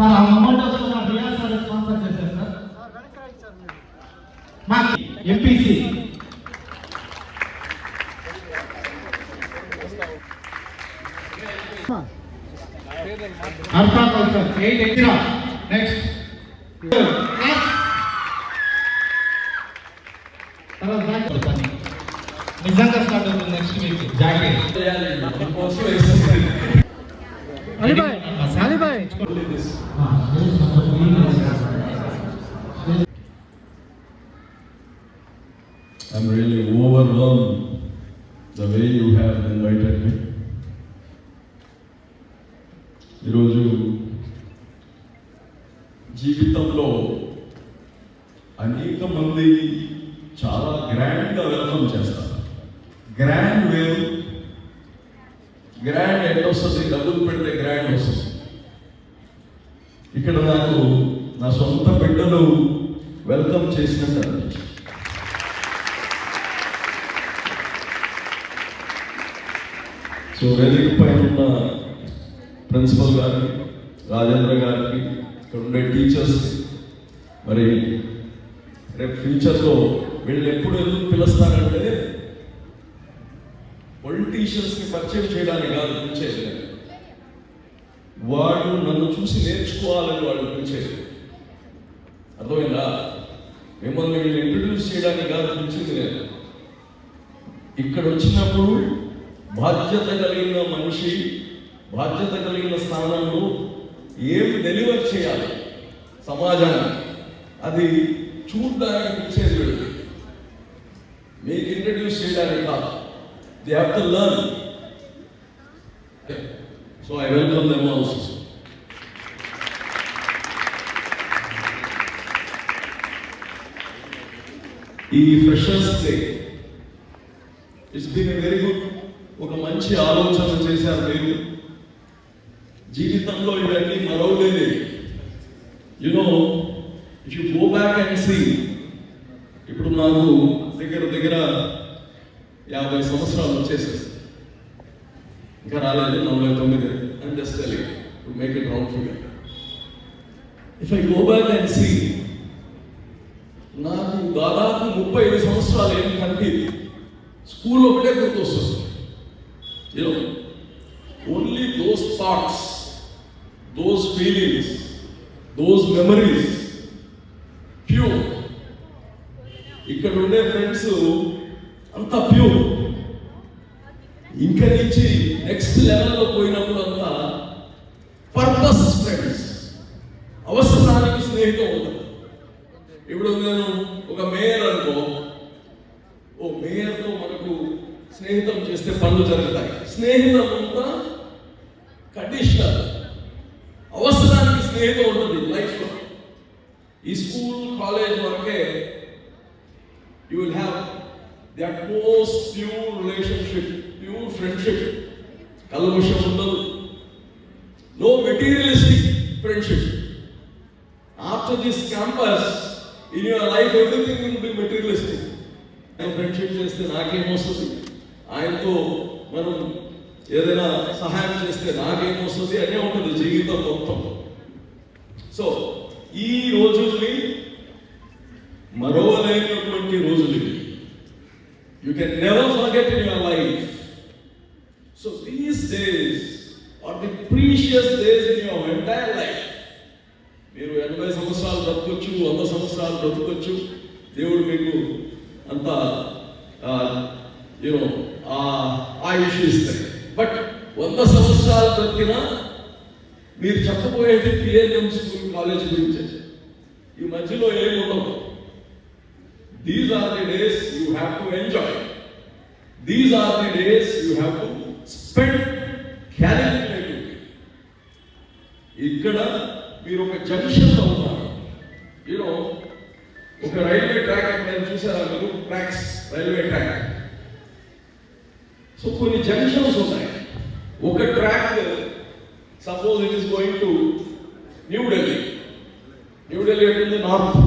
Sir ఆ mementos కూడా Riyaz sir sponsor చేశారు sir. MPC. You have invited me. ఈరోజు జీవితంలో అనేక మంది చాలా గ్రాండ్గా వెల్కమ్ చేస్తారు. గ్రాండ్ వేరు. గ్రాండ్ ఎంత వస్తుంది? డబ్బులు పెడితే గ్రాండ్ వస్తుంది. ఇక్కడ నాకు నా సొంత బిడ్డలు వెల్కమ్ చేసినట్టు అనిపించింది. వెలుగు పైన ఉన్న ప్రిన్సిపల్ గారికి రాజేంద్ర గారికి ఇక్కడ ఉండే టీచర్స్ మరి రేపు ఫ్యూచర్లో వీళ్ళు ఎప్పుడు ఎందుకు పిలుస్తారంటే పొలిటీషియన్స్ని పరిచయం చేయడానికి కాదు పిలిచేది. వాళ్ళు నన్ను చూసి నేర్చుకోవాలని వాళ్ళు పిలిచేది. అర్థమైందా? మిమ్మల్ని వీళ్ళు ఇంట్రడ్యూస్ చేయడానికి కాదు పిలిచింది నేను. ఇక్కడ వచ్చినప్పుడు బాధ్యత కలిగిన మనిషి బాధ్యత కలిగిన స్థానంలో ఏమి డెలివర్ చేయాలి సమాజానికి? అది చూడడానికి పిలిచేది వీళ్ళు మీకు ఇంట్రడ్యూస్ చేయడానికి కాదు. They have to learn so I welcome them also ఈ freshers day it's been very good ఒక మంచి ఆలోచన చేశారు మీరు జీవితంలో ఇవన్నీ మరవలేదు you know if you go back and see ఇప్పుడు నాకు దగ్గర దగ్గర యాభై సంవత్సరాలు వచ్చేసాయి ఇంకా రాలేదు నలభై తొమ్మిది and just telling to make it round figure if I go back and see నాకు దాదాపు ముప్పై ఐదు సంవత్సరాలు ఏం కనిపింది స్కూల్ ఒకటే గుర్తొస్తుంది you know only those thoughts those feelings those memories pure ఇక్కడ ఉండే ఫ్రెండ్స్ అంతా ప్యూర్ ఇంకా నుంచి నెక్స్ట్ లెవెల్లో పోయినప్పుడు అంతా పర్పస్ ఫ్రెండ్స్ అవసరానికి స్నేహితం ఉంటుంది ఇప్పుడు నేను ఒక మేయర్ అనుకో ఓ మేయర్తో మనకు స్నేహితం చేస్తే పనులు జరుగుతాయి స్నేహితం అంతా కండిషనల్ అవసరానికి స్నేహితం ఉంటుంది లైఫ్లో ఈ స్కూల్ కాలేజ్ వరకే you will have the utmost pure relationship pure friendship కల్మషం ఉండదు no materialistic friendship after this campus in your life everything will be materialistic ఆయన ఫ్రెండ్షిప్ చేస్తే నాకేమొస్తుంది ఆయనతో మనం ఏదైనా సహాయం చేస్తే నాకేమొస్తుంది అనే ఉంటుంది జీవితం మొత్తం. సో ఈ రోజుల్ని మరోలైనటువంటి రోజులు ఇవి you can never forget in your life so these days are the precious days in your entire life మీరు ఎనభై సంవత్సరాలు బ్రతకొచ్చు వంద సంవత్సరాలు బ్రతకొచ్చు. దేవుడు మీకు అంత యూనో ఆయుష్ ఇస్తాయి బట్ వంద సంవత్సరాలు దొరికినా మీరు చెప్పబోయేది పిఎన్ఎం స్కూల్ కాలేజ్ గురించి ఈ మధ్యలో ఏముండవు? These are the days you have to enjoy these are the days you have to spend calculative ఇక్కడ మీరు ఒక జంక్షన్లో ఉన్నారు. యూనో ఒక రైల్వే ట్రాక్ నేను చూసారా మీరు? ట్రాక్స్ రైల్వే ట్రాక్ సో కొన్ని జంక్షన్స్ ఉన్నాయి. ఒక track suppose it is going to New Delhi New Delhi new north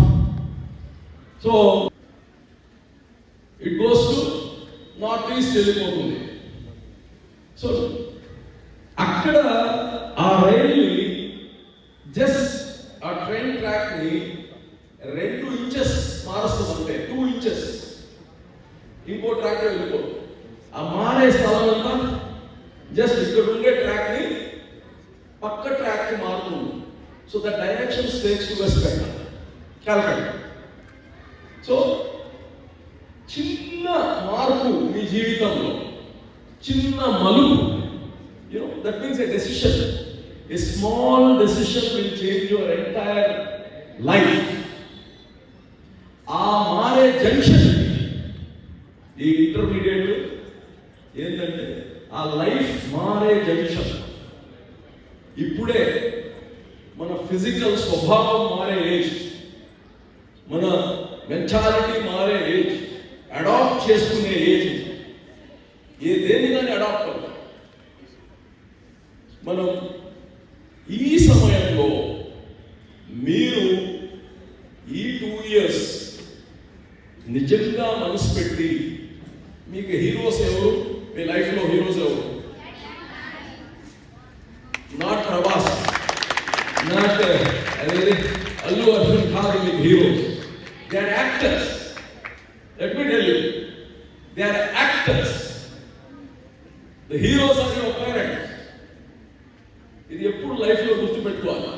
so it goes to north east వెళ్ళిపోతుంది. సో అక్కడ ఆ రైల్ని జస్ట్ ఆ ట్రైన్ ట్రాక్ని రెండు ఇంచెస్ మారుస్తుందంటే టూ ఇంచెస్ ఇంకో ట్రాక్ వెళ్ళిపో ఆ మారే స్థలం అంతా జస్ట్ ఇక్కడ ఉండే ట్రాక్ని పక్క ట్రాక్కి మారుతుంది so the direction states to west Bengal Calcutta so చిన్న మార్పు మీ జీవితంలో చిన్న మలుపు you know that means a decision a small decision will change your entire life ఆ మారే జంక్షన్ ఈ ఇంటర్మీడియట్ ఏంటంటే ఆ లైఫ్ మారే జంక్షన్ ఇప్పుడే మన ఫిజికల్ స్వభావం మారే ఏజ్. మన మెంటాలిటీ మారే ఏజ్ అడాప్ట్ చేసుకునే ఏజ్ ఏ దేని కానీ అడాప్ట్ అవ్వాలి మనం ఈ సమయంలో మీరు ఈ టూ ఇయర్స్ నిజంగా మనసు పెట్టి మీకు హీరోస్ ఎవరు మీ లైఫ్లో హీరోస్ ఎవరు నాట్ ప్రభాస్ నాట్ అదే అల్లు అర్జున్ కాదు మీకు heroes they are actors let me tell you they are actors the heroes are your parents ఇది ఎప్పుడు లైఫ్లో గుర్తుపెట్టుకోవాలి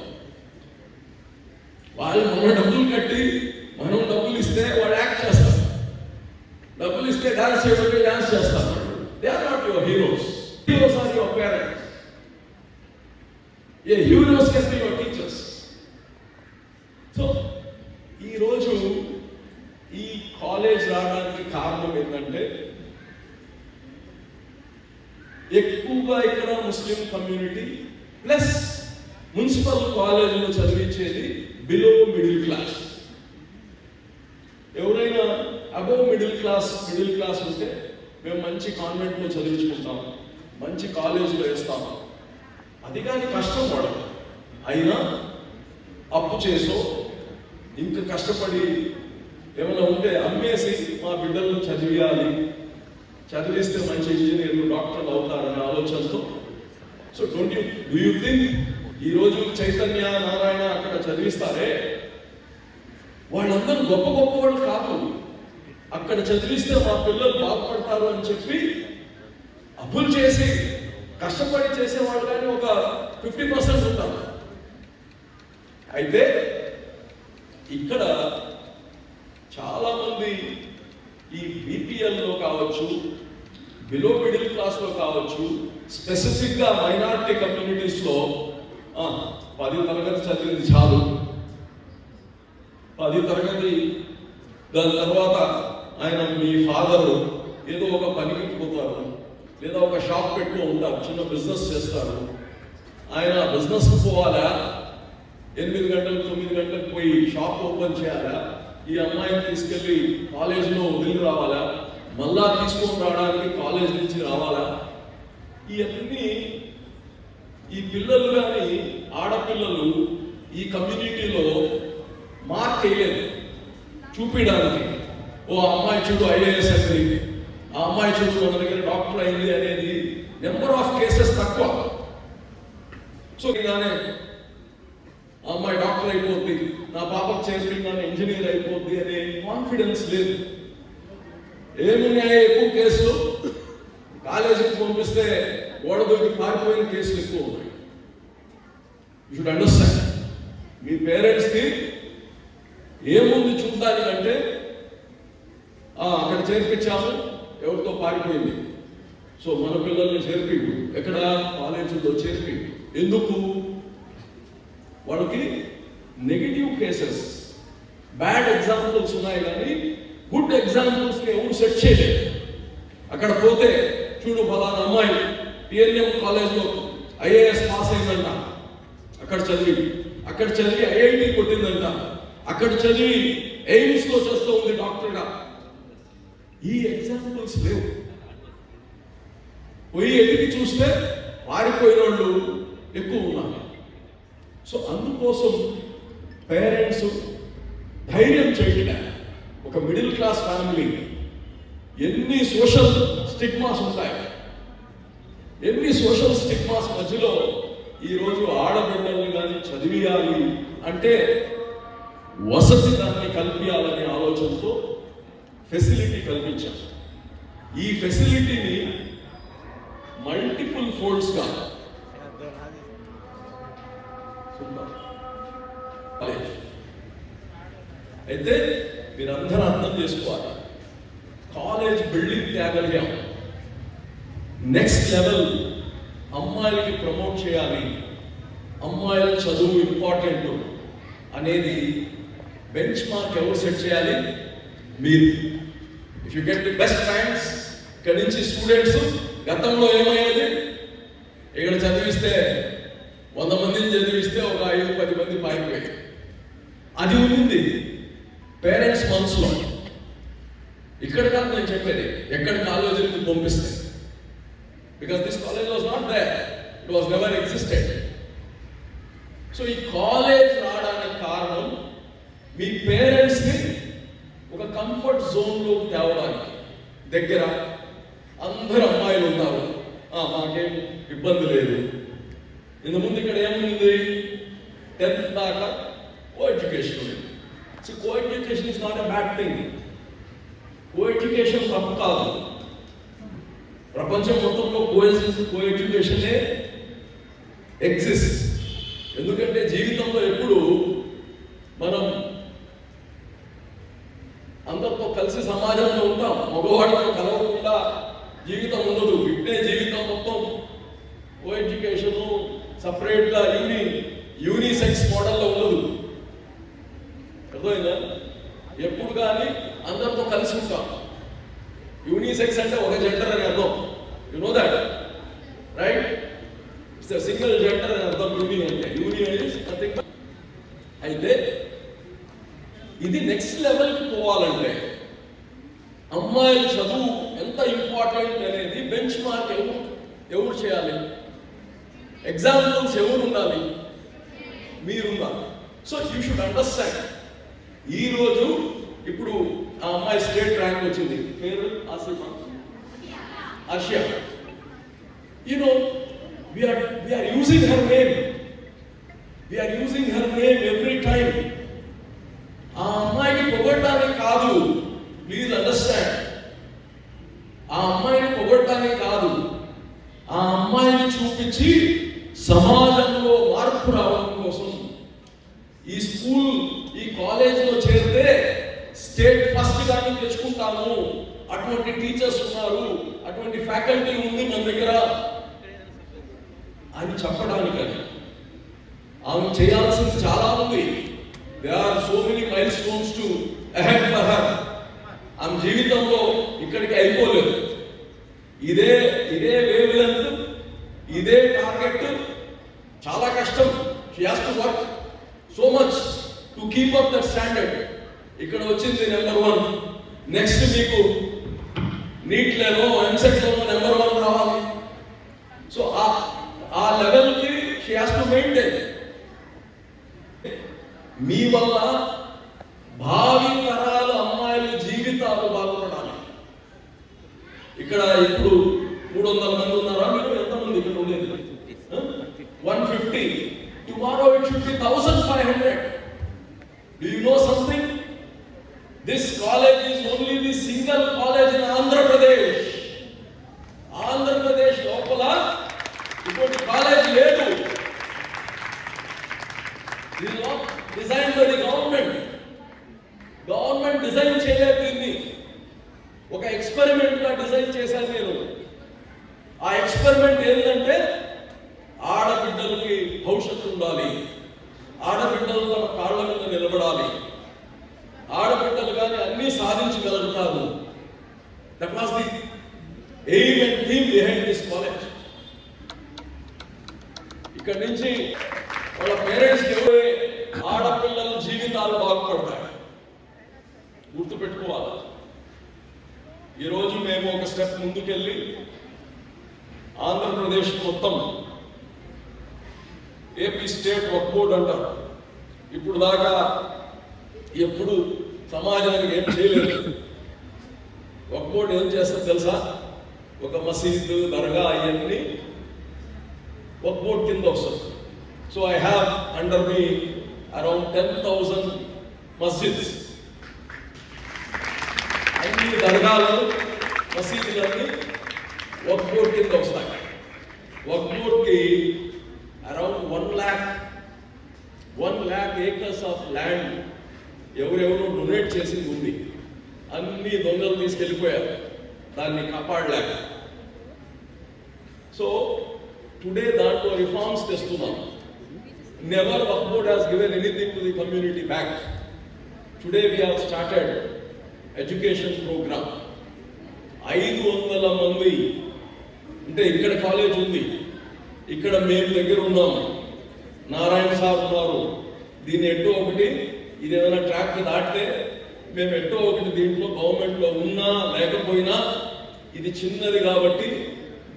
వాళ్ళు మన డబ్బులు కట్టి మనం డబ్బులు ఇస్తే వాడు యాక్ట్ చేస్తారు డబ్బులు ఇస్తే డాన్స్ చేయమంటే డాన్స్ చేస్తారు they are not your heroes heroes are your parents a heroes can be your teachers so ఈరోజు ఈ కాలేజ్ రావడానికి కారణం ఏంటంటే ఎక్కువగా ఇక్కడ ముస్లిం కమ్యూనిటీ ప్లస్ మున్సిపల్ కాలేజీలో చదివించేది బిలో మిడిల్ క్లాస్ ఎవరైనా above middle class middle class ఉంటే మేము మంచి కాన్వెంట్లో చదివించుకుంటాం మంచి కాలేజీలో వేస్తాం. అది కానీ కష్టం పడదు. అయినా అప్పు చేసో ఇంకా కష్టపడి ఏమైనా ఉంటే అమ్మేసి మా బిడ్డలను చదివియాలి. చదివిస్తే మంచి ఇంజనీర్లు డాక్టర్లు అవుతారనే ఆలోచనతో so don't you do you think ఈరోజు చైతన్య నారాయణ అక్కడ చదివిస్తారే? వాళ్ళందరూ గొప్ప గొప్ప వాళ్ళు కాదు. అక్కడ చదివిస్తే మా పిల్లలు బాగుపడతారు అని చెప్పి అప్పులు చేసి కష్టపడి చేసేవాళ్ళు కానీ ఒక ఫిఫ్టీ పర్సెంట్ ఉంటారు. అయితే ఇక్కడ చాలా మంది ఈ బీపీఎల్లో కావచ్చు బిలో మిడిల్ క్లాస్లో కావచ్చు స్పెసిఫిక్గా మైనార్టీ మైనారిటీ పది తరగతి చదివింది చాలు. పది తరగతి దాని తర్వాత ఆయన మీ ఫాదరు ఏదో ఒక పనికి పోతారు లేదా ఒక షాప్ పెట్టుకో ఉంటారు చిన్న బిజినెస్ చేస్తారు. ఆయన బిజినెస్ పోవాలా? ఎనిమిది గంటలకు తొమ్మిది గంటలకు పోయి షాప్ ఓపెన్ చేయాలా? ఈ అమ్మాయిని తీసుకెళ్ళి కాలేజీలో వదిలి రావాలా? మళ్ళా తీసుకొని రావడానికి కాలేజ్ నుంచి రావాలా? ఇవన్నీ ఈ పిల్లలు కానీ ఆడపిల్లలు ఈ కమ్యూనిటీలో మార్క్ వేయలేదు. చూపించడానికి ఓ ఆ అమ్మాయి చూడు ఐఏఎస్ అయింది. ఆ అమ్మాయి చూడు మన దగ్గర డాక్టర్ అయింది అనేది నెంబర్ ఆఫ్ కేసెస్ తక్కువ. సో ఇలానే ఆ అమ్మాయి డాక్టర్ అయిపోద్ది. నా పాపకు చేరుకున్నాను ఇంజనీర్ అయిపోద్ది అనే కాన్ఫిడెన్స్ లేదు. ఏమున్నాయి ఎక్కువ కేసులు? కాలేజీకి పంపిస్తే గోడ దొరికి పారిపోయిన కేసులు ఎక్కువ ఉన్నాయి. యూ షుడ్ అండర్స్టాండ్ మీ పేరెంట్స్కి ఏముంది చూడడానికంటే "ఆ, అక్కడ చేర్పించాము ఎవరితో పారిపోయింది? సో మన పిల్లల్ని చేర్పి ఎక్కడ? కాలేజీలో చేర్పి ఎందుకు? వాళ్ళకి నెగిటివ్ కేసెస్ బ్యాడ్ ఎగ్జాంపుల్స్ ఉన్నాయి కానీ గుడ్ ఎగ్జాంపుల్స్కి ఎవరు సెట్ చేయలేదు. అక్కడ పోతే చూడు ఫలానా అమ్మాయి పిఎన్ఎం కాలేజ్లో ఐఏఎస్ పాస్ అయిందంట. అక్కడ చదివి. అక్కడ చదివి ఐఐటి కొట్టిందంట. అక్కడ చదివి ఎయిమ్స్లో చేస్తూ ఉంది డాక్టర్గా ఈ ఎగ్జాంపుల్స్ లేవు. పోయి ఎదిగి చూస్తే పారిపోయిన వాళ్ళు ఎక్కువ ఉన్నారు. సో అందుకోసం పేరెంట్స్ ధైర్యం చేయట్లే ఒక మిడిల్ క్లాస్ ఫ్యామిలీ ఎన్ని సోషల్ స్టిగ్మాస్ ఉంటాయి. ఎన్ని సోషల్ స్టిగ్మాస్ మధ్యలో ఈరోజు ఆడబిడ్డల్ని కానీ చదివియాలి అంటే వసతి దాన్ని కల్పించాలనే ఆలోచనతో ఫెసిలిటీ కల్పించాం. ఈ ఫెసిలిటీని మల్టిపుల్ ఫోల్డ్స్గా అయితే మీరందరూ అర్థం చేసుకోవాలి. కాలేజ్ బిల్డింగ్ త్యాగల్యం నెక్స్ట్ లెవెల్ అమ్మాయిలకి ప్రమోట్ చేయాలి. అమ్మాయిల చదువు ఇంపార్టెంట్ అనేది బెంచ్ మార్క్ ఎవరు సెట్ చేయాలి? మీరు. If you get the best ranks ఇక్కడి నుంచి స్టూడెంట్స్ గతంలో ఏమయ్యేది? ఇక్కడ చదివిస్తే వంద మందిని చదివిస్తే ఒక ఐదు పది మంది పారిపోయాయి అది ఉంది పేరెంట్స్ మనసులో ఇక్కడ కాదు నేను చెప్పేది ఎక్కడ కాలేజీకి పంపిస్తే because this college was not there it was never existed so ఈ కాలేజ్ రావడానికి కారణం మీ పేరెంట్స్ని ఒక కంఫర్ట్ జోన్లో తేవడానికి. దగ్గర అందరు అమ్మాయిలు ఉన్నారు మాకేం ఇబ్బంది లేదు. ఇంత ముందు ఇక్కడ ఏముంది? టెన్త్ దాకా కో ఎడ్యుకేషన్ ఉంది. So coeducation is not a bad thing coeducation తప్పు కాదు. ప్రపంచం మొత్తంలో కో కో ఎడ్యుకేషనే ఎగ్జిస్ట్. ఎందుకంటే జీవితంలో ఎప్పుడు మనం అందరితో కలిసి సమాజంలో ఉంటాం. మగవాడితో కలవకుండా జీవితం ఉండదు. ఇట్టే జీవితం మొత్తం. కో ఎడ్యుకేషన్ సపరేట్గా యూని యూనిసెక్స్ మోడల్లో ఉండదు. అర్థమైందా? ఎప్పుడు కానీ అందరితో కలిసి ఉంటాం. యూనిసెక్స్ అంటే ఒక జెండర్ అని అర్థం. You know that right it's single gender అని అర్థం యూని అంటే యూని అంటే అయితే ఇది నెక్స్ట్ లెవెల్కి పోవాలంటే అమ్మాయిల చదువు ఎంత ఇంపార్టెంట్ అనేది బెంచ్ మార్క్ ఎవరు ఎవరు చేయాలి? ఎగ్జాంపుల్స్ ఎవరు ఉండాలి? మీరున్నారు సో యూ షుడ్ అండర్స్టాండ్ ఈ రోజు ఇప్పుడు ఆ అమ్మాయి స్టేట్ ర్యాంక్ వచ్చింది. పేరు Asifa? Asiya. You know we're we're using her name we're using her name every time అమ్మాయిని కాదు. ప్లీజ్ అండర్స్టాండ్ ఆ అమ్మాయిని పొగడటానికి కాదు. ఆ అమ్మాయిని చూపించి సమాజంలో మార్పు రావడం కోసం ఈ స్కూల్ ఈ కాలేజీలో చేరితే స్టేట్ ఫస్ట్ కానీ తెచ్చుకుంటాము. అటువంటి టీచర్స్ ఉన్నారు. అటువంటి ఫ్యాకల్టీ ఉంది మన దగ్గర. అని చెప్పడానికని. ఆమె చేయాల్సింది చాలా ఉంది. They are so many milestones to ahead for her ఆమె జీవితంలో ఇక్కడికి అయిపోలేదు. ఇదే ఇదే వేవ్ లెంత్ ఇదే టార్గెట్ చాలా కష్టం. She has to work so much to keep up that standard ఇక్కడ వచ్చింది నెంబర్ వన్ నెక్స్ట్ మీకు నీట్లలో ఎంసెట్లలో నెంబర్ వన్ రావాలి. సో ఆ ఆ లెవెల్కి షీ హాస్ టు మెయింటైన్ మీ వల్ల భావి తరాల అమ్మాయిల జీవితాలు బాగుపడాలి. ఇక్కడ ఇప్పుడు మూడు వందల మంది ఉన్నారా మీరు? ఎంతమంది ఇక్కడ ఉండేది? One fifty. Tomorrow it should be thousand five hundred do you know something this college is only the single college in Andhra Pradesh Andhra Pradesh లోపల ఇటువంటి కాలేజ్ లేదు This is not designed by the government. Government design చేయలేదు దీన్ని ఒక ఎక్స్పెరిమెంట్గా design చేశాను నేను ఆ experiment ఏంటంటే ఆడబిడ్డలకి భవిష్యత్తు ఉండాలి ఆడబిడ్డలు తమ కాళ్ళ మీద నిలబడాలి That was the aim and theme behind this college. ఇక్కడ నుంచి వాళ్ళ పేరెంట్స్ ఆడపిల్లల జీవితాలు బాగుపడతాయి? గుర్తుపెట్టుకోవాలి? ఈరోజు మేము ఒక స్టెప్ ముందుకెళ్ళి ఆంధ్రప్రదేశ్ మొత్తం ఏపీ స్టేట్ వర్క్ బోర్డ్ అంటారు. ఇప్పుడు దాకా ఎప్పుడు సమాజానికి ఏం చేయలేదు. వర్క్ బోర్డ్ ఏం చేస్తారు తెలుసా? ఒక మసీదు దర్గా అవన్నీ వర్క్ కింద వస్తుంది so I have under me around ten thousand మస్జిద్స్ అన్ని దర్గాలు మసీదులన్నీ వర్క్ కింద వస్తాయి. Work around one lakh one lakh acres of land ఎవరెవరో డొనేట్ చేసింది ఉంది. అన్ని దొంగలు తీసుకెళ్ళిపోయారు. దాన్ని కాపాడలేక. సో టుడే దాంట్లో reforms తెస్తున్నాం. Never Waqf board has given anything to the community back today we have started education programme ఐదు వందల మంది అంటే ఇక్కడ కాలేజ్ ఉంది ఇక్కడ మేము దగ్గర ఉన్నాము నారాయణ సార్ ఉన్నారు. దీన్ని ఎటు ఒకటి ఇది ఏదైనా ట్రాక్ దాటితే మేము ఎట్టో ఒకటి దీంట్లో గవర్నమెంట్లో ఉన్నా లేకపోయినా ఇది చిన్నది కాబట్టి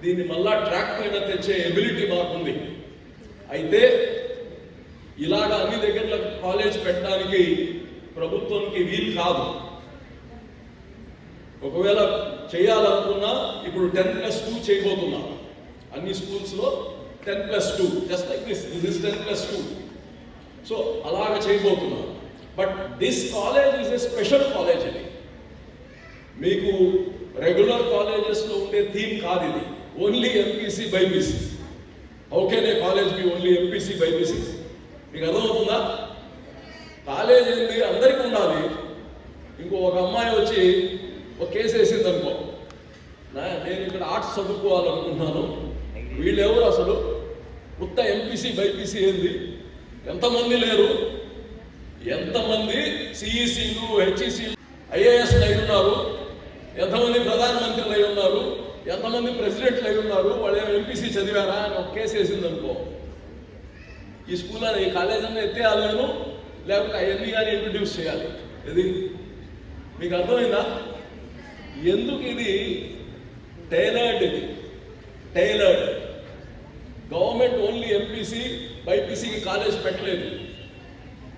దీన్ని మళ్ళా ట్రాక్ పైన తెచ్చే ఎబిలిటీ మాకుంది. అయితే ఇలాగ అన్ని దగ్గర కాలేజ్ పెట్టడానికి ప్రభుత్వానికి వీలు కాదు. ఒకవేళ చేయాలనుకున్నా ఇప్పుడు టెన్ ప్లస్ టూ చేయబోతున్నా. అన్ని స్కూల్స్లో ten plus two just like this this is ten plus two. So అలాగ చేయబోతున్నా. But this college is a special college ఇది. మీకు రెగ్యులర్ కాలేజెస్లో ఉండే థీమ్ కాదు ఇది. Only MPC BiPC ఓకేనే college be only MPC BiPC మీకు అర్థమవుతుందా? కాలేజ్ ఏంది? అందరికీ ఉండాలి. ఇంకో ఒక అమ్మాయి వచ్చి ఒక కేసు వేసింది అనుకో. నేను ఇక్కడ ఆర్ట్స్ చదువుకోవాలనుకుంటున్నాను. వీళ్ళెవరు అసలు? ఉత్త ఎంపీసీ బైపీసీ ఏంది? ఎంతమంది లేరు? ఎంతమంది సిఈసీలు హెచ్ఈసీలు ఐఏఎస్ అయి ఉన్నారు? ఎంతమంది ప్రధానమంత్రులు అయి ఉన్నారు? ఎంతమంది ప్రెసిడెంట్లు అయి ఉన్నారు? వాళ్ళు ఏమో ఎంపీసీ చదివారా అని ఒక కేసు వేసింది అనుకో ఈ స్కూల్ అని ఈ కాలేజ్ అన్న ఎత్తేయాలి నేను లేకపోతే అవన్నీ కానీ ఇంట్రడ్యూస్ చేయాలి. ఇది మీకు అర్థమైందా? ఎందుకు ఇది టైలర్డ్ ఇది? టైలర్డ్ గవర్నమెంట్ ఓన్లీ ఎంపీసీ బైపీసీకి కాలేజ్ పెట్టలేదు.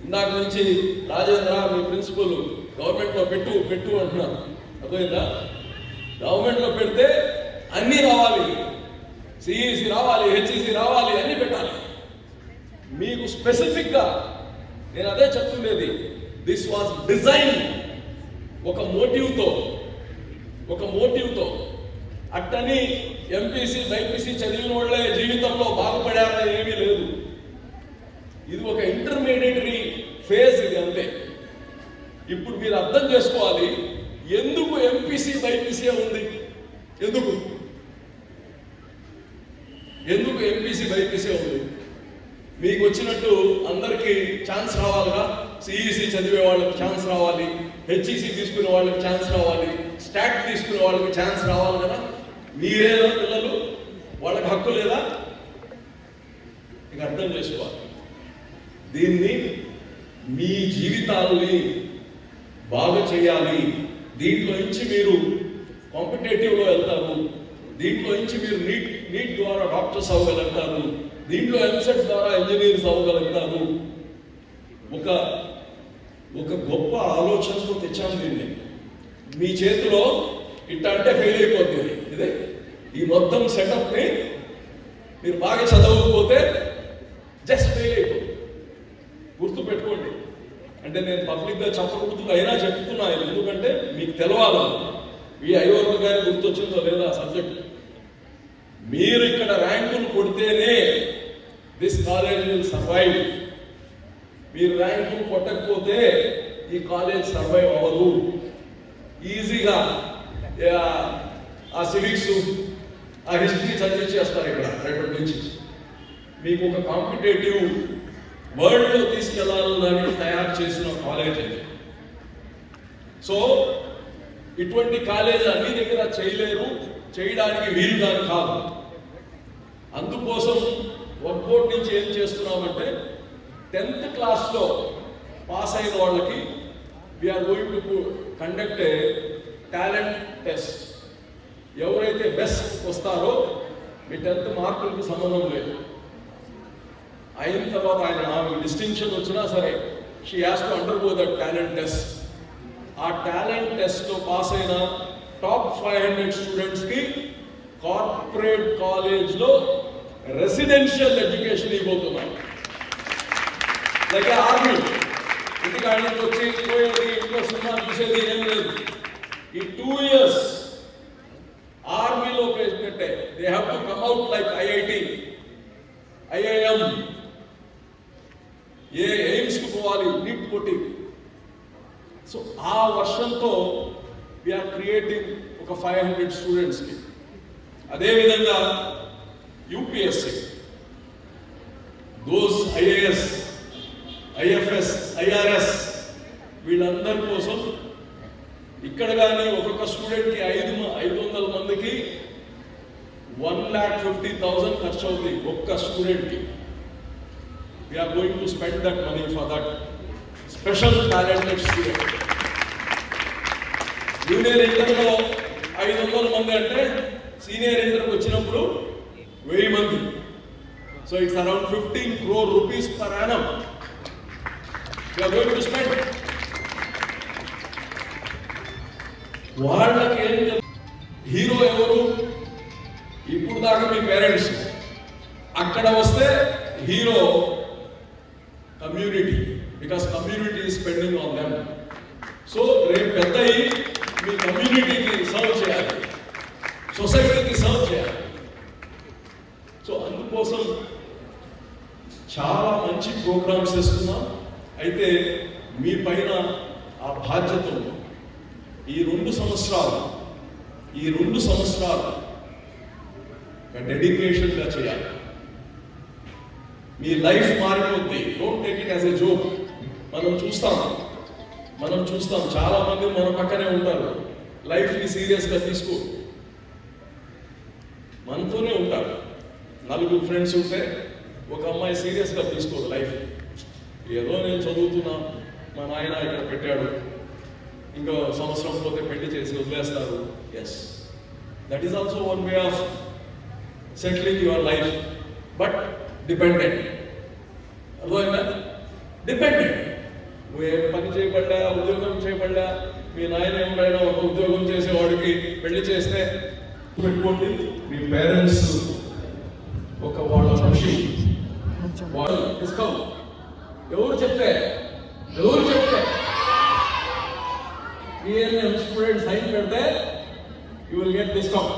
ఇందాక నుంచి రాజేంద్ర మీ ప్రిన్సిపల్ గవర్నమెంట్లో పెట్టు పెట్టు అంటున్నారు. అర్థమైందా? గవర్నమెంట్లో పెడితే అన్నీ రావాలి. సిఈసి రావాలి హెచ్ఈసి రావాలి అన్నీ పెట్టాలి. మీకు స్పెసిఫిక్గా నేను అదే చెప్తుండేది. దిస్ వాజ్ డిజైన్ ఒక మోటివ్తో ఒక మోటివ్తో. అట్టని ఎంపీసీ బైపీసీ చదివిన వాళ్ళే జీవితంలో బాగుపడారని ఏమీ లేదు. ఇది ఒక ఇంటర్మీడియటరీ ఫేజ్ ఇది అంతే. ఇప్పుడు మీరు అర్థం చేసుకోవాలి ఎందుకు ఎంపీసీ బైపీసీ ఉంది? ఎందుకు? ఎందుకు ఎంపీసీ బైపీసీ ఉంది? మీకు వచ్చినట్టు అందరికీ ఛాన్స్ రావాలిగా? సిఈసి చదివే వాళ్ళకి ఛాన్స్ రావాలి హెచ్ఈసి తీసుకునే వాళ్ళకి ఛాన్స్ రావాలి స్టాట్ తీసుకునే వాళ్ళకి ఛాన్స్ రావాలి కదా? మీరేనా పిల్లలు? వాళ్ళకి హక్కు లేదా? ఇక అర్థం చేసుకోవాలి. దీన్ని మీ జీవితాలని బాగా చేయాలి. దీంట్లో నుంచి మీరు కాంపిటేటివ్లో వెళ్తారు. దీంట్లో నుంచి మీరు నీట్ నీట్ ద్వారా డాక్టర్స్ అవ్వగలుగుతారు. దీంట్లో ఎంసెట్ ద్వారా ఇంజనీర్స్ అవ్వగలుగుతారు. ఒక ఒక గొప్ప ఆలోచనతో తెచ్చాను దీన్ని. మీ చేతిలో ఇట్ట అంటే ఫెయిల్ అయిపోతుంది ఇదే ఈ మొత్తం సెటప్ని మీరు బాగా చదవకపోతే జస్ట్ ఫెయిల్ అయిపోతుంది అంటే నేను పబ్లిక్గా చెప్పకూడదు అయినా చెప్తున్నా ఎందుకంటే మీకు తెలవాలి? ఈ ఐవర్లు కానీ గుర్తొచ్చిందో లేదా సబ్జెక్ట్ మీరు ఇక్కడ ర్యాంకులు కొడితేనే దిస్ కాలేజ్ విల్ సర్వైవ్ మీరు ర్యాంకులు కొట్టకపోతే ఈ కాలేజ్ సర్వైవ్ అవ్వదు. ఈజీగా ఆ, ఆ సివిక్స్ ఆ హిస్టరీ చదివించేస్తారు ఇక్కడ రేపటి నుంచి. మీకు ఒక కాంపిటేటివ్ వరల్డ్లో తీసుకెళ్ళాలని తయారు చేసిన కాలేజ్ అది. సో ఇటువంటి కాలేజ్ అన్ని దగ్గర చేయలేరు చేయడానికి వీలుగాని కాదు అందుకోసం వర్క్ బోర్డ్ నుంచి ఏం చేస్తున్నామంటే టెన్త్ క్లాస్లో పాస్ అయిన వాళ్ళకి we're going to conduct a talent test ఎవరైతే బెస్ట్ వస్తారో మీ టెన్త్ మార్కులకు సంబంధం లేదు. అయిన తర్వాత ఆయన ఆమె డిస్టింక్షన్ వచ్చినా సరే she has to undergo that talent test ఆ టాలెంట్ టెస్ట్లో పాస్ అయిన టాప్ ఫైవ్ హండ్రెడ్ స్టూడెంట్స్కి కార్పొరేట్ కాలేజ్లో రెసిడెన్షియల్ ఎడ్యుకేషన్ ఇవ్వబోతున్నాం. లైక్ ఆర్మీ ఇంటికి ఆడికి వచ్చి పోయేది ఇంట్లో సినిమా చూసేది ఏం లేదు. ఈ టూ ఇయర్స్ ఆర్మీలో పెట్టినట్టే they have to come out like IIT IIM ఏ ఎయిమ్స్కి పోవాలి? నీట్ పోటీ సో ఆ వర్షంతో వీఆర్ క్రియేటింగ్ ఒక ఫైవ్ హండ్రెడ్ స్టూడెంట్స్కి అదేవిధంగా UPSC those IAS IFS IRS వీళ్ళందరి కోసం ఇక్కడ కానీ ఒక్కొక్క స్టూడెంట్కి ఐదు ఐదు వందల మందికి వన్ ల్యాక్ ఫిఫ్టీ థౌసండ్ ఖర్చు అవుతుంది ఒక్క స్టూడెంట్కి we're going to spend that money for that special talented student junior ఇంటర్లో ఐదు వందల మంది అంటే సీనియర్ ఇంటర్కి వచ్చినప్పుడు వెయ్యి మంది. So it's around fifteen crore rupees per annum going to spend వాళ్ళకి ఏం హీరో ఎవరు? ఇప్పుడు దాకా మీ పేరెంట్స్. అక్కడ వస్తే hero community because community spending on them so రేపు పెద్ద మీ కమ్యూనిటీకి సర్వ్ చేయాలి. సొసైటీకి సర్వ్ చేయాలి. సో అందుకోసం చాలా మంచి ప్రోగ్రామ్స్ ఇస్తున్నాం అయితే మీ పైన ఆ బాధ్యత ఉంది. ఈ రెండు సంవత్సరాలు ఈ రెండు సంవత్సరాలు డెడికేషన్గా చేయాలి. మీ లైఫ్ మారిపోద్ది. Don't take it as a joke మనం చూస్తాం. మనం చూస్తాం. చాలా మంది మన పక్కనే ఉంటారు. లైఫ్ని సీరియస్గా తీసుకో. మనతోనే ఉంటారు. నలుగురు ఫ్రెండ్స్ ఉంటే ఒక అమ్మాయి సీరియస్గా తీసుకోదు లైఫ్ ఏదో నేను చదువుతున్నా. మా నాయన ఇక్కడ పెట్టాడు. ఇంకో సంవత్సరం పోతే పెళ్ళి చేసి వదిలేస్తారు. Yes that is also one way of settling your life but dependent అర్థమైందా? డిపెండెంట్ నువ్వు ఏ పని చేయబడ్డా ఉద్యోగం చేయబడ్డా మీ నాయన ఎవరైనా ఒక ఉద్యోగం చేసేవాడికి పెళ్ళి చేస్తే? పెట్టుకోండి. మీ పేరెంట్స్ ఒక వాళ్ళ మనిషి. వాళ్ళు డిస్కౌంట్. ఎవరు చెప్తే? ఎవరు చెప్తే? పిఎల్ఎం స్టూడెంట్ సైన్ పెడితే you will get discount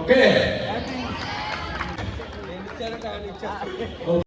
okay